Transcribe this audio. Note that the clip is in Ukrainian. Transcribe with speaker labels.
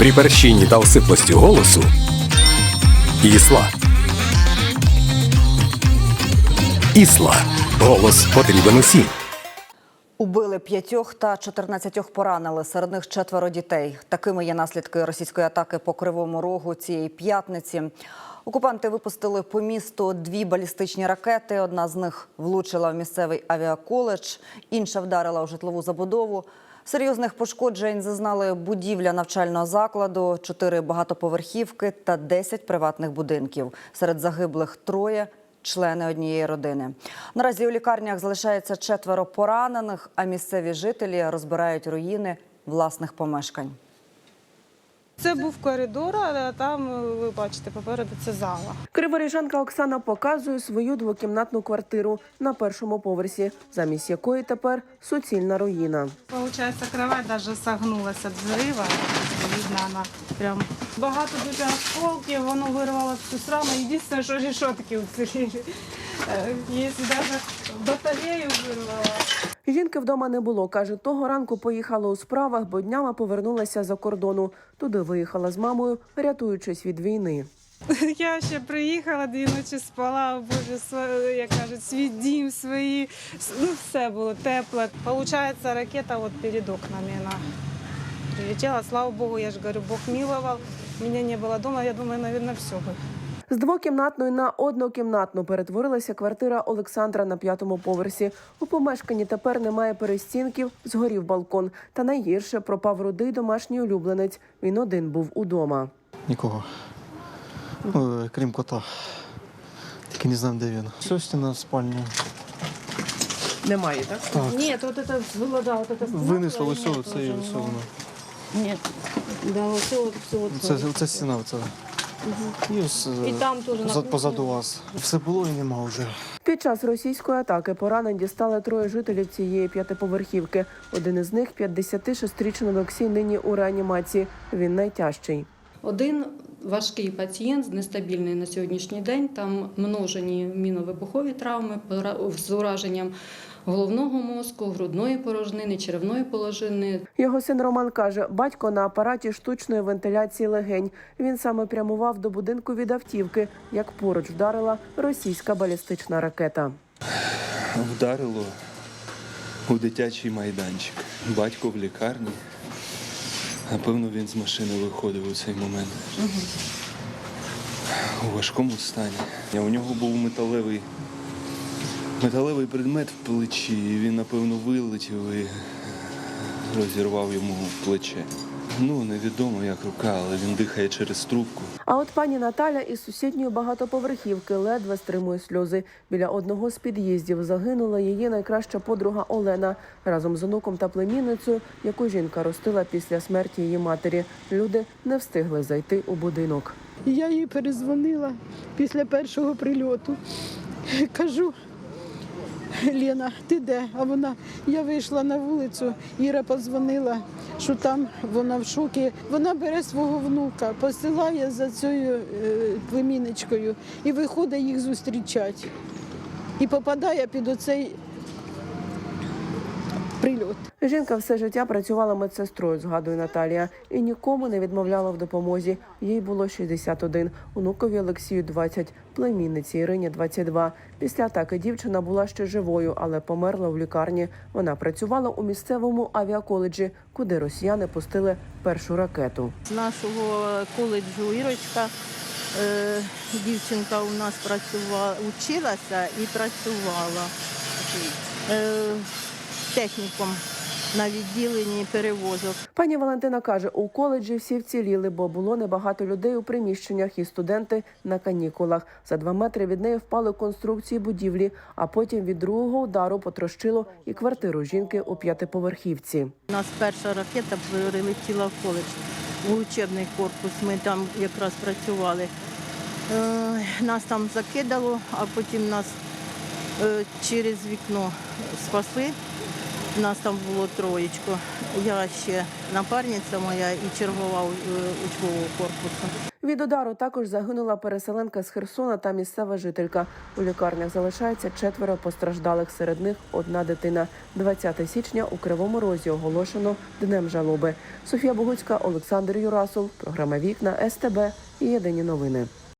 Speaker 1: При перщині та осиплості голосу Ісла. Ісла. Голос потрібен усім.
Speaker 2: Убили п'ятьох та 14 поранили. Серед них четверо дітей. Такими є наслідки російської атаки по кривому рогу цієї п'ятниці. Окупанти випустили по місту дві балістичні ракети. Одна з них влучила в місцевий авіаколедж, інша вдарила у житлову забудову. Серйозних пошкоджень зазнали будівля навчального закладу, чотири багатоповерхівки та 10 приватних будинків. Серед загиблих троє члени однієї родини. Наразі у лікарнях залишається четверо поранених, а місцеві жителі розбирають руїни власних помешкань.
Speaker 3: Це був коридор, а там е, ви бачите попереду це зала.
Speaker 4: Криворіжанка Оксана показує свою двокімнатну квартиру на першому поверсі, замість якої тепер суцільна руїна.
Speaker 3: Получається, кровать даже согнулася від взрива. Видно, вона прям багато дуже осколків, воно вирвало всю сраму. Єдине, що решетки уціліли. Е, Якщо навіть батарею вирвало.
Speaker 4: Жінки вдома не було. каже, того ранку поїхала у справах, бо днями повернулася за кордону. Туди виїхала з мамою, рятуючись від війни.
Speaker 3: Я ще приїхала, дві ночі спала, о боже, як кажуть, свій дім, свої, ну все було тепло. Получається, ракета от перед окнами вона прилетела. Слава Богу, я ж говорю, Бог миловал. Меня не было дома, я думаю, наверное, все бы.
Speaker 4: З двокімнатної на однокімнатну перетворилася квартира Олександра на п'ятому поверсі. У помешканні тепер немає перестінків, згорів балкон. Та найгірше пропав рудий домашній улюбленець. Він один був удома.
Speaker 5: Нікого. Ну, е, крім кота. Тільки не знаю, де він. Все, стіна в спальні.
Speaker 4: Немає, так?
Speaker 5: Так.
Speaker 3: Нет, вот это было, да, вот это
Speaker 5: Винесло ось цього, це і все воно.
Speaker 3: Нет, да, вот все, вот все вот.
Speaker 5: Це, це стіна, це. І, ось,
Speaker 3: І там теж на
Speaker 5: позад-
Speaker 3: кухні.
Speaker 5: позаду вас. Все було і нема вже.
Speaker 4: Під час російської атаки поранень дістали троє жителів цієї п'ятиповерхівки. Один із них 56-річний Олексій, нині у реанімації. Він найтяжчий.
Speaker 6: Один важкий пацієнт нестабільний на сьогоднішній день. Там множені міновибухові травми з ураженням головного мозку, грудної порожнини, черевної порожнини.
Speaker 4: Його син Роман каже, батько на апараті штучної вентиляції легень. Він саме прямував до будинку від автівки, як поруч вдарила російська балістична ракета.
Speaker 7: Вдарило у дитячий майданчик. Батько в лікарні. Напевно, він з машини виходив у цей момент. У важкому стані. У нього був металевий, металевий предмет в плечі, і він, напевно, вилетів і розірвав йому плече. Ну, невідомо як рука, але він дихає через трубку.
Speaker 4: А от пані Наталя із сусідньої багатоповерхівки ледве стримує сльози. Біля одного з під'їздів загинула її найкраща подруга Олена разом з онуком та племінницею, яку жінка ростила після смерті її матері. Люди не встигли зайти у будинок.
Speaker 8: Я їй перезвонила після першого прильоту. Кажу, Лена, ти де? А вона, я вийшла на вулицю, Іра подзвонила, що там вона в шокі. Вона бере свого внука, посилає за цією е, племінничкою і виходить їх зустрічати. І попадає під оцей прильот.
Speaker 4: Жінка все життя працювала медсестрою, згадує Наталія, і нікому не відмовляла в допомозі. Їй було 61, онукові Олексію 20, племінниці Ірині 22. Після атаки дівчина була ще живою, але померла в лікарні. Вона працювала у місцевому авіаколеджі, куди росіяни пустили першу ракету.
Speaker 9: З нашого коледжу Ірочка. е, Дівчинка у нас працювала, училася і працювала техніком на відділенні перевозок.
Speaker 4: Пані Валентина каже, у коледжі всі вціліли, бо було небагато людей у приміщеннях і студенти на канікулах. За два метри від неї впали конструкції будівлі, а потім від другого удару потрощило і квартиру жінки у п'ятиповерхівці.
Speaker 9: У нас перша ракета прилетіла в коледж, в учебний корпус. Ми там якраз працювали. Е, Нас там закидало, а потім нас е, через вікно спасли. Нас там було троєчко. Я ще напарниця моя і чергова е, учбового корпусу.
Speaker 4: Від удару також загинула переселенка з Херсона та місцева жителька. У лікарнях залишається четверо постраждалих. Серед них одна дитина. 20 січня у Кривому Розі оголошено днем жалоби. Софія Богуцька, Олександр Юрасов. Програма Вікна СТБ. і Єдині новини.